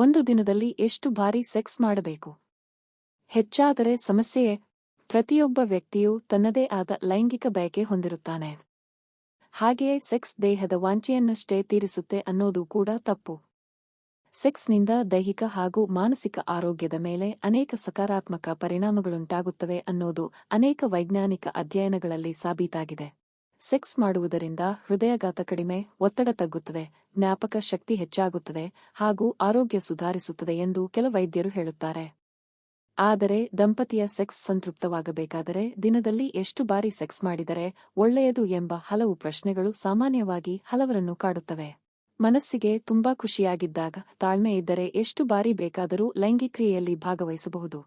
ಒಂದು ದಿನದಲ್ಲಿ ಎಷ್ಟು ಬಾರಿ ಸೆಕ್ಸ್ ಮಾಡಬೇಕು? ಹೆಚ್ಚಾದರೆ ಸಮಸ್ಯೆಯೇ, ಪ್ರತಿಯೊಬ್ಬ ವ್ಯಕ್ತಿಯೂ ತನ್ನದೇ ಆದ ಲೈಂಗಿಕ ಬಯಕೆ ಹೊಂದಿರುತ್ತಾನೆ. ಹಾಗೆಯೇ ಸೆಕ್ಸ್ ದೇಹದ ವಾಂಚೆಯನ್ನಷ್ಟೇ ತೀರಿಸುತ್ತೆ ಅನ್ನೋದು ಕೂಡ ತಪ್ಪು. ಸೆಕ್ಸ್ನಿಂದ ದೈಹಿಕ ಹಾಗೂ ಮಾನಸಿಕ ಆರೋಗ್ಯದ ಮೇಲೆ ಅನೇಕ ಸಕಾರಾತ್ಮಕ ಪರಿಣಾಮಗಳುಂಟಾಗುತ್ತವೆ ಅನ್ನೋದು ಅನೇಕ ವೈಜ್ಞಾನಿಕ ಅಧ್ಯಯನಗಳಲ್ಲಿ ಸಾಬೀತಾಗಿದೆ. ಸೆಕ್ಸ್ ಮಾಡುವುದರಿಂದ ಹೃದಯಘಾತ ಕಡಿಮೆ, ಒತ್ತಡ ತಗ್ಗುತ್ತದೆ, ಜ್ಞಾಪಕ ಶಕ್ತಿ ಹೆಚ್ಚಾಗುತ್ತದೆ ಹಾಗೂ ಆರೋಗ್ಯ ಸುಧಾರಿಸುತ್ತದೆ ಎಂದು ಕೆಲ ವೈದ್ಯರು ಹೇಳುತ್ತಾರೆ. ಆದರೆ ದಂಪತಿಯ ಸೆಕ್ಸ್ ಸಂತೃಪ್ತವಾಗಬೇಕಾದರೆ ದಿನದಲ್ಲಿ ಎಷ್ಟು ಬಾರಿ ಸೆಕ್ಸ್ ಮಾಡಿದರೆ ಒಳ್ಳೆಯದು ಎಂಬ ಹಲವು ಪ್ರಶ್ನೆಗಳು ಸಾಮಾನ್ಯವಾಗಿ ಹಲವರನ್ನು ಕಾಡುತ್ತವೆ. ಮನಸ್ಸಿಗೆ ತುಂಬಾ ಖುಷಿಯಾಗಿದ್ದಾಗ ತಾಳ್ಮೆ ಇದ್ದರೆ ಎಷ್ಟು ಬಾರಿ ಬೇಕಾದರೂ ಲೈಂಗಿಕ್ರಿಯೆಯಲ್ಲಿ ಭಾಗವಹಿಸಬಹುದು.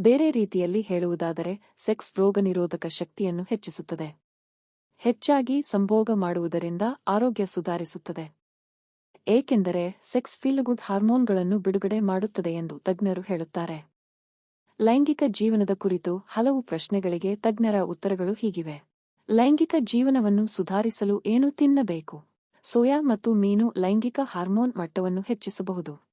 ಬೇರೆ ರೀತಿಯಲ್ಲಿ ಹೇಳುವುದಾದರೆ ಸೆಕ್ಸ್ ರೋಗನಿರೋಧಕ ಶಕ್ತಿಯನ್ನು ಹೆಚ್ಚಿಸುತ್ತದೆ. ಹೆಚ್ಚಾಗಿ ಸಂಭೋಗ ಮಾಡುವುದರಿಂದ ಆರೋಗ್ಯ ಸುಧಾರಿಸುತ್ತದೆ. ಏಕೆಂದರೆ ಸೆಕ್ಸ್ ಫೀಲ್ ಗುಡ್ ಹಾರ್ಮೋನ್ಗಳನ್ನು ಬಿಡುಗಡೆ ಮಾಡುತ್ತದೆ ಎಂದು ತಜ್ಞರು ಹೇಳುತ್ತಾರೆ. ಲೈಂಗಿಕ ಜೀವನದ ಕುರಿತು ಹಲವು ಪ್ರಶ್ನೆಗಳಿಗೆ ತಜ್ಞರ ಉತ್ತರಗಳು ಹೀಗಿವೆ. ಲೈಂಗಿಕ ಜೀವನವನ್ನು ಸುಧಾರಿಸಲು ಏನು ತಿನ್ನಬೇಕು? ಸೋಯಾ ಮತ್ತು ಮೀನು ಲೈಂಗಿಕ ಹಾರ್ಮೋನ್ ಮಟ್ಟವನ್ನು ಹೆಚ್ಚಿಸಬಹುದು.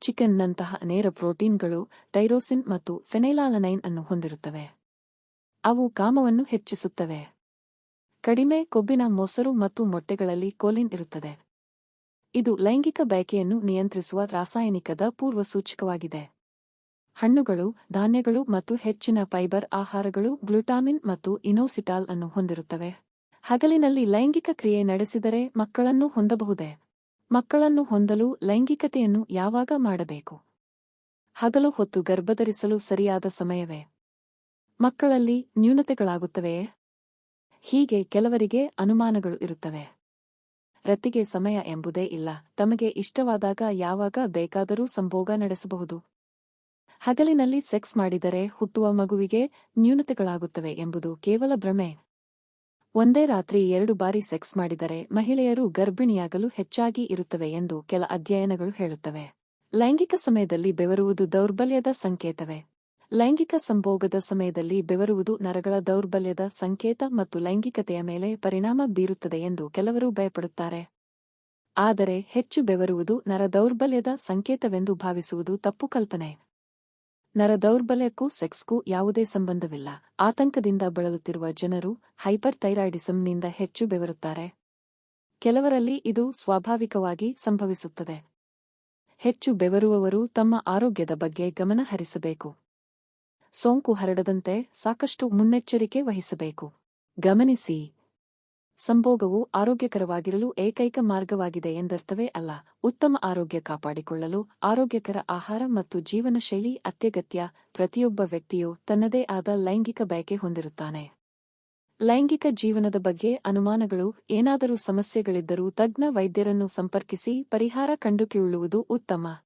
ಚಿಕನ್ನಂತಹ ನೇರ ಪ್ರೋಟೀನ್ಗಳು ಟೈರೋಸಿನ್ ಮತ್ತು ಫೆನೈಲಾಲನೈನ್ ಅನ್ನು ಹೊಂದಿರುತ್ತವೆ. ಅವು ಕಾಮವನ್ನು ಹೆಚ್ಚಿಸುತ್ತವೆ. ಕಡಿಮೆ ಕೊಬ್ಬಿನ ಮೊಸರು ಮತ್ತು ಮೊಟ್ಟೆಗಳಲ್ಲಿ ಕೋಲಿನ್ ಇರುತ್ತದೆ. ಇದು ಲೈಂಗಿಕ ಬಯಕೆಯನ್ನು ನಿಯಂತ್ರಿಸುವ ರಾಸಾಯನಿಕದ ಪೂರ್ವಸೂಚಕವಾಗಿದೆ. ಹಣ್ಣುಗಳು, ಧಾನ್ಯಗಳು ಮತ್ತು ಹೆಚ್ಚಿನ ಫೈಬರ್ ಆಹಾರಗಳು ಗ್ಲುಟಾಮಿನ್ ಮತ್ತು ಇನೋಸಿಟಾಲ್ ಅನ್ನು ಹೊಂದಿರುತ್ತವೆ. ಹಗಲಿನಲ್ಲಿ ಲೈಂಗಿಕ ಕ್ರಿಯೆ ನಡೆಸಿದರೆ ಮಕ್ಕಳನ್ನು ಹೊಂದಬಹುದೇ? ಮಕ್ಕಳನ್ನು ಹೊಂದಲು ಲೈಂಗಿಕತೆಯನ್ನು ಯಾವಾಗ ಮಾಡಬೇಕು? ಹಗಲು ಹೊತ್ತು ಗರ್ಭಧರಿಸಲು ಸರಿಯಾದ ಸಮಯವೇ? ಮಕ್ಕಳಲ್ಲಿ ನ್ಯೂನತೆಗಳಾಗುತ್ತವೆಯೇ? ಹೀಗೆ ಕೆಲವರಿಗೆ ಅನುಮಾನಗಳು ಇರುತ್ತವೆ. ರತಿಗೆ ಸಮಯ ಎಂಬುದೇ ಇಲ್ಲ. ತಮಗೆ ಇಷ್ಟವಾದಾಗ ಯಾವಾಗ ಬೇಕಾದರೂ ಸಂಭೋಗ ನಡೆಸಬಹುದು. ಹಗಲಿನಲ್ಲಿ ಸೆಕ್ಸ್ ಮಾಡಿದರೆ ಹುಟ್ಟುವ ಮಗುವಿಗೆ ನ್ಯೂನತೆಗಳಾಗುತ್ತವೆ ಎಂಬುದು ಕೇವಲ ಭ್ರಮೆ. ಒಂದೇ ರಾತ್ರಿ ಎರಡು ಬಾರಿ ಸೆಕ್ಸ್ ಮಾಡಿದರೆ ಮಹಿಳೆಯರು ಗರ್ಭಿಣಿಯಾಗಲು ಹೆಚ್ಚಾಗಿ ಇರುತ್ತವೆ ಎಂದು ಕೆಲ ಅಧ್ಯಯನಗಳು ಹೇಳುತ್ತವೆ. ಲೈಂಗಿಕ ಸಮಯದಲ್ಲಿ ಬೆವರುವುದು ದೌರ್ಬಲ್ಯದ ಸಂಕೇತವೇ? ಲೈಂಗಿಕ ಸಂಭೋಗದ ಸಮಯದಲ್ಲಿ ಬೆವರುವುದು ನರಗಳ ದೌರ್ಬಲ್ಯದ ಸಂಕೇತ ಮತ್ತು ಲೈಂಗಿಕತೆಯ ಮೇಲೆ ಪರಿಣಾಮ ಬೀರುತ್ತದೆ ಎಂದು ಕೆಲವರು ಭಯಪಡುತ್ತಾರೆ. ಆದರೆ ಹೆಚ್ಚು ಬೆವರುವುದು ನರ ದೌರ್ಬಲ್ಯದ ಸಂಕೇತವೆಂದು ಭಾವಿಸುವುದು ತಪ್ಪು ಕಲ್ಪನೆ. ನರ ದೌರ್ಬಲ್ಯಕ್ಕೂ ಸೆಕ್ಸ್ಗೂ ಯಾವುದೇ ಸಂಬಂಧವಿಲ್ಲ. ಆತಂಕದಿಂದ ಬಳಲುತ್ತಿರುವ ಜನರು ಹೈಪರ್ ಥೈರಾಯ್ಡಿಸಂನಿಂದ ಹೆಚ್ಚು ಬೆವರುತ್ತಾರೆ. ಕೆಲವರಲ್ಲಿ ಇದು ಸ್ವಾಭಾವಿಕವಾಗಿ ಸಂಭವಿಸುತ್ತದೆ. ಹೆಚ್ಚು ಬೆವರುವವರು ತಮ್ಮ ಆರೋಗ್ಯದ ಬಗ್ಗೆ ಗಮನ ಹರಿಸಬೇಕು ಸೋಂಕು ಹರಡದಂತೆ ಸಾಕಷ್ಟು ಮುನ್ನೆಚ್ಚರಿಕೆ ವಹಿಸಬೇಕು. ಗಮನಿಸಿ, ಸಂಭೋಗವು ಆರೋಗ್ಯಕರವಾಗಿರಲು ಏಕೈಕ ಮಾರ್ಗವಾಗಿದೆ ಎಂದರ್ಥವೇ ಅಲ್ಲ. ಉತ್ತಮ ಆರೋಗ್ಯ ಕಾಪಾಡಿಕೊಳ್ಳಲು ಆರೋಗ್ಯಕರ ಆಹಾರ ಮತ್ತು ಜೀವನ ಶೈಲಿ ಅತ್ಯಗತ್ಯ. ಪ್ರತಿಯೊಬ್ಬ ವ್ಯಕ್ತಿಯು ತನ್ನದೇ ಆದ ಲೈಂಗಿಕ ಬಯಕೆ ಹೊಂದಿರುತ್ತಾನೆ. ಲೈಂಗಿಕ ಜೀವನದ ಬಗ್ಗೆ ಅನುಮಾನಗಳು, ಏನಾದರೂ ಸಮಸ್ಯೆಗಳಿದ್ದರೂ ತಜ್ಞ ವೈದ್ಯರನ್ನು ಸಂಪರ್ಕಿಸಿ ಪರಿಹಾರ ಕಂಡುಕೊಳ್ಳುವುದು ಉತ್ತಮ.